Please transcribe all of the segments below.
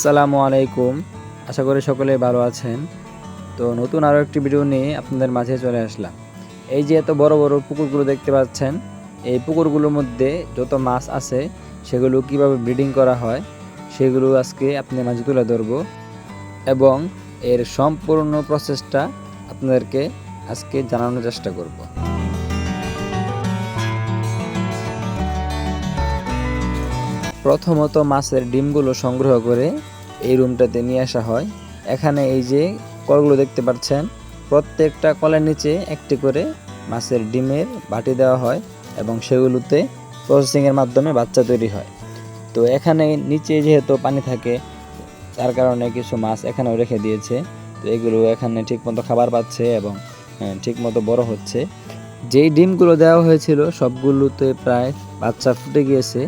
আসসালামু আলাইকুম। আশা করি সকলে ভালো আছেন। তো নতুন আরও একটি ভিডিও নিয়ে আপনাদের মাঝে চলে আসলাম। এই যে এত বড় বড় পুকুরগুলো দেখতে পাচ্ছেন, এই পুকুরগুলোর মধ্যে যত মাছ আছে, সেগুলো কীভাবে ব্রিডিং করা হয়, সেগুলো আজকে আপনাদের মাঝে তুলে ধরবো এবং এর সম্পূর্ণ প্রসেসটা আপনাদেরকে আজকে জানানোর চেষ্টা করব। প্রথমত মাছের ডিমগুলো সংগ্রহ করে এই রুমটাতে নিয়ে আসা হয়। এখানে এই যে কলগুলো দেখতে পাচ্ছেন, প্রত্যেকটা কলের নিচে একটি করে মাছের ডিমের বাটি দেওয়া হয় এবং সেগুলোতে প্রসেসিংয়ের মাধ্যমে বাচ্চা তৈরি হয়। তো এখানে নিচে যেহেতু পানি থাকে, তার কারণে কিছু মাছ এখানেও রেখে দিয়েছে। তো এগুলো এখানে ঠিকমতো খাবার পাচ্ছে এবং ঠিকমতো বড় হচ্ছে। যেই ডিমগুলো দেওয়া হয়েছিল, সবগুলোতে প্রায় বাচ্চা ফুটে গিয়েছে।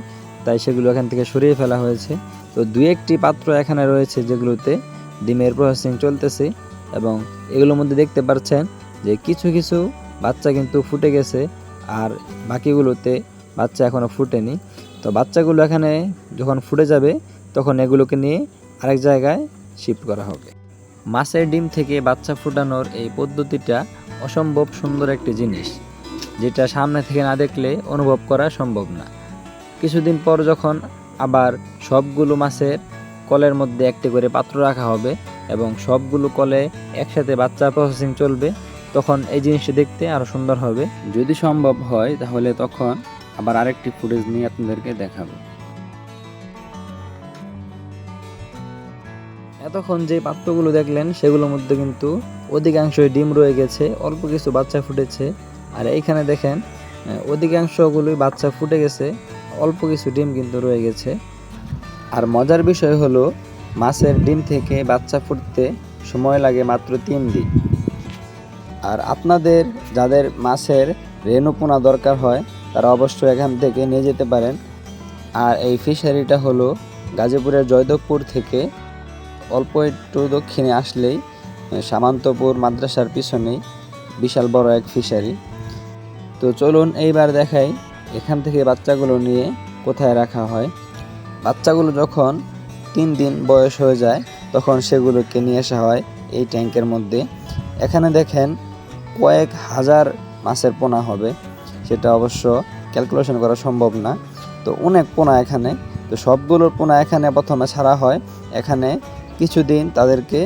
তাই সেগুলো এখান থেকে সরিয়ে ফেলা হয়েছে। তো দু একটি পাত্র এখানে রয়েছে যেগুলোতে ডিমের প্রসেসিং চলতেছে এবং এগুলোর মধ্যে দেখতে পাচ্ছেন যে কিছু কিছু বাচ্চা কিন্তু ফুটে গেছে আর বাকিগুলোতে বাচ্চা এখনও ফুটেনি। তো বাচ্চাগুলো এখানে যখন ফুটে যাবে, তখন এগুলোকে নিয়ে আরেক জায়গায় শিফট করা হবে। মাছের ডিম থেকে বাচ্চা ফুটানোর এই পদ্ধতিটা অসম্ভব সুন্দর একটি জিনিস, যেটা সামনে থেকে না দেখলে অনুভব করা সম্ভব না। কিছুদিন পর যখন আবার সবগুলো মাছের কলের মধ্যে একটি করে পাত্র রাখা হবে এবং সবগুলো কলে একসাথে বাচ্চা প্রসেসিং চলবে তখন এই জিনিসটি দেখতে আরও সুন্দর হবে। যদি সম্ভব হয় তাহলে তখন আবার আরেকটি ফুটেজ নিয়ে আপনাদেরকে দেখাবো। এতক্ষণ যে পাত্রগুলো দেখলেন সেগুলোর মধ্যে কিন্তু অধিকাংশই ডিম রয়ে গেছে অল্প কিছু বাচ্চা ফুটেছে। আর এইখানে দেখেন অধিকাংশগুলোই বাচ্চা ফুটে গেছে। অল্প কিছু ডিম কিন্তু রয়ে গেছে। আর মজার বিষয় হলো, মাছের ডিম থেকে বাচ্চা ফুটতে সময় লাগে মাত্র তিন দিন। আর আপনাদের যাদের মাছের রেণুপোনা দরকার হয়, তারা অবশ্যই এখান থেকে নিয়ে যেতে পারেন। আর এই ফিশারিটা হলো গাজীপুরের জয়দেবপুর থেকে অল্প একটু দক্ষিণে আসলেই সামান্তপুর মাদ্রাসার পিছনেই বিশাল বড় এক ফিশারি তো চলুন এইবার দেখাই এখান থেকে বাচ্চাগুলো নিয়ে কোথায় রাখা হয়? বাচ্চাগুলো যখন তিন দিন বয়স হয়ে যায়, তখন সেগুলোকে নিয়ে আসা হয় এই ট্যাঙ্কের মধ্যে। এখানে দেখেন কয়েক হাজার মাছের পোনা হবে। সেটা অবশ্য ক্যালকুলেশন করা সম্ভব না। তো অনেক পোনা এখানে। তো সবগুলোর পোনা এখানে প্রথমে ছাড়া হয়। এখানে কিছুদিন তাদেরকে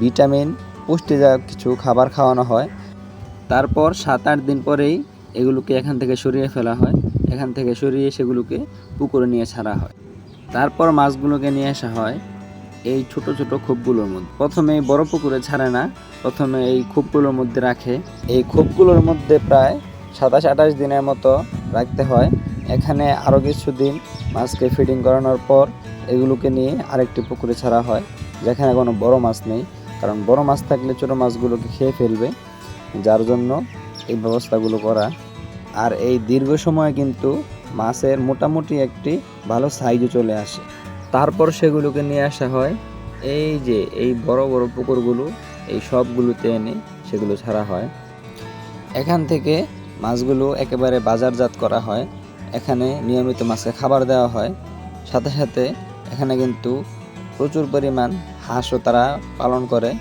ভিটামিন, পুষ্টিদায়ক কিছু খাবার খাওয়ানো হয়। তারপর সাত আট দিন পরেই এগুলোকে এখান থেকে সরিয়ে ফেলা হয়। এখান থেকে সরিয়ে সেগুলোকে পুকুরে নিয়ে ছাড়া হয়। তারপর মাছগুলোকে নিয়ে আসা হয় এই ছোট ছোট খোপগুলোর মধ্যে। প্রথমে বড় পুকুরে ছাড়ে না, প্রথমে এই খোপগুলোর মধ্যে রাখে। এই খোপগুলোর মধ্যে প্রায় সাতাশ আঠাশ দিনের মতো রাখতে হয়। এখানে আরও কিছুদিন মাছকে ফিডিং করানোর পর এগুলোকে নিয়ে আরেকটি পুকুরে ছাড়া হয়, যেখানে কোনো বড় মাছ নেই। কারণ বড় মাছ থাকলে ছোটো মাছগুলোকে খেয়ে ফেলবে। যার জন্য এই ব্যবস্থাগুলো করা। আর এই দীর্ঘ সময় কিন্তু মাছের মোটামুটি একটি ভালো সাইজও চলে আসে। তারপর সেগুলোকে নিয়ে আসা হয়। এই যে, এই বড় বড় পুকুরগুলো, এই সবগুলোতে এনে সেগুলো ছাড়া হয়। এখান থেকে মাছগুলো একেবারে বাজারজাত করা হয়। এখানে নিয়মিত মাছকে খাবার দেওয়া হয়। সাথে সাথে এখানে কিন্তু প্রচুর পরিমাণ হাঁসও তারা পালন করে।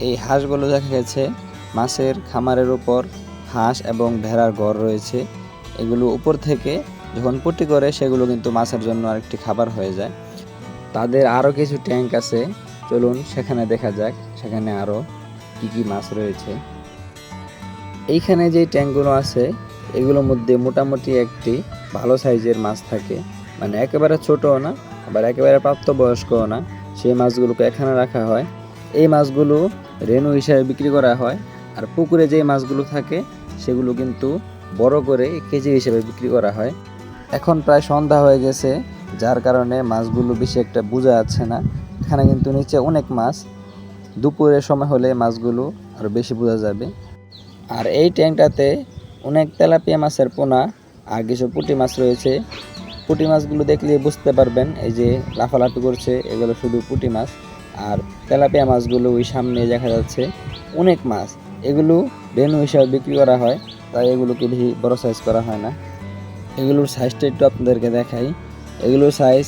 এই হাঁসগুলো দেখা গেছে মাছের খামারের উপর হাঁস এবং ভেড়ার ঘর রয়েছে। এগুলো উপর থেকে যখন পটি করে, সেগুলো কিন্তু মাছের জন্য আরেকটি খাবার হয়ে যায়। তাদের আরও কিছু ট্যাঙ্ক আছে। চলুন সেখানে দেখা যাক, সেখানে আরও কি কি মাছ রয়েছে। এইখানে যে ট্যাঙ্কগুলো আছে, এগুলোর মধ্যে মোটামুটি একটি ভালো সাইজের মাছ থাকে। মানে একেবারে ছোটও না, আবার একেবারে প্রাপ্তবয়স্কও না। সেই মাছগুলোকে এখানে রাখা হয়। এই মাছগুলো রেনু হিসাবে বিক্রি করা হয়। আর পুকুরে যে মাছগুলো থাকে, সেগুলো কিন্তু বড় করে কেজি হিসেবে বিক্রি করা হয়। এখন প্রায় সন্ধ্যা হয়ে গেছে, যার কারণে মাছগুলো বেশি একটা বোঝা যাচ্ছে না। এখানে কিন্তু নিচে অনেক মাছ দুপুরের সময় হলে মাছগুলো আরও বেশি বোঝা যাবে। আর এই ট্যাঙ্কটাতে অনেক তেলাপিয়া মাছের পোনা আর কিছু পুঁটি মাছ রয়েছে। পুঁটি মাছগুলো দেখলে বুঝতে পারবেন, এই যে লাফালাফি করছে, এগুলো শুধু পুঁটি মাছ। আর তেলাপিয়া মাছগুলো ওই সামনে দেখা যাচ্ছে, অনেক মাছ। এগুলো রেনু হিসাবে বিক্রি করা হয়, তাই এগুলোকে বেশি বড় সাইজ করা হয় না। এগুলোর সাইজটা একটু আপনাদেরকে দেখাই। এগুলোর সাইজ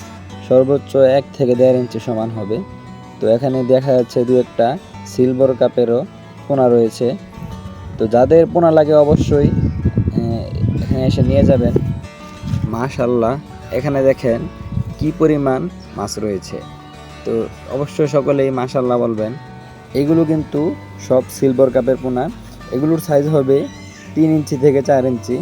সর্বোচ্চ এক থেকে দেড় ইঞ্চি সমান হবে। তো এখানে দেখা যাচ্ছে দু একটা সিলভার কাপেরও পোনা রয়েছে। তো যাদের পোনা লাগে অবশ্যই এখানে এসে নিয়ে যাবেন। মাশাল্লাহ এখানে দেখেন কি পরিমাণ মাছ রয়েছে। তো অবশ্যই সকলেই মাশাল্লাহ বলবেন। এগুলো কিন্তু সব সিলভার কাপের পোনা। এগুলোর সাইজ হবে তিন ইঞ্চি থেকে চার ইঞ্চি।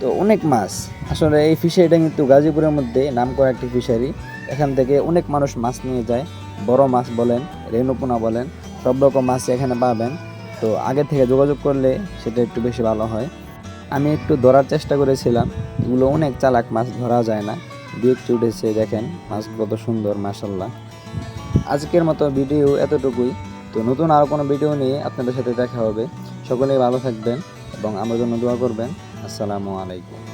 তো অনেক মাছ। আসলে এই ফিশারিটা কিন্তু গাজীপুরের মধ্যে নাম করা একটি ফিশারি এখান থেকে অনেক মানুষ মাছ নিয়ে যায়। বড় মাছ বলেন রেণুপোনা বলেন, সব রকম মাছ এখানে পাবেন। তো আগে থেকে যোগাযোগ করলে সেটা একটু বেশি ভালো হয়। আমি একটু ধরার চেষ্টা করেছিলাম। এগুলো অনেক চালাক মাছ ধরা যায় না। দু একটু উঠেছে, দেখেন, মাছ কত সুন্দর মাসাল্লাহ আজকের মতো ভিডিও এতটুকুই। তো নতুন আর কোনো ভিডিও নিয়ে আপনাদের সাথে দেখা হবে। সকলেই ভালো থাকবেন এবং আমার জন্য দোয়া করবেন। আসসালামু আলাইকুম।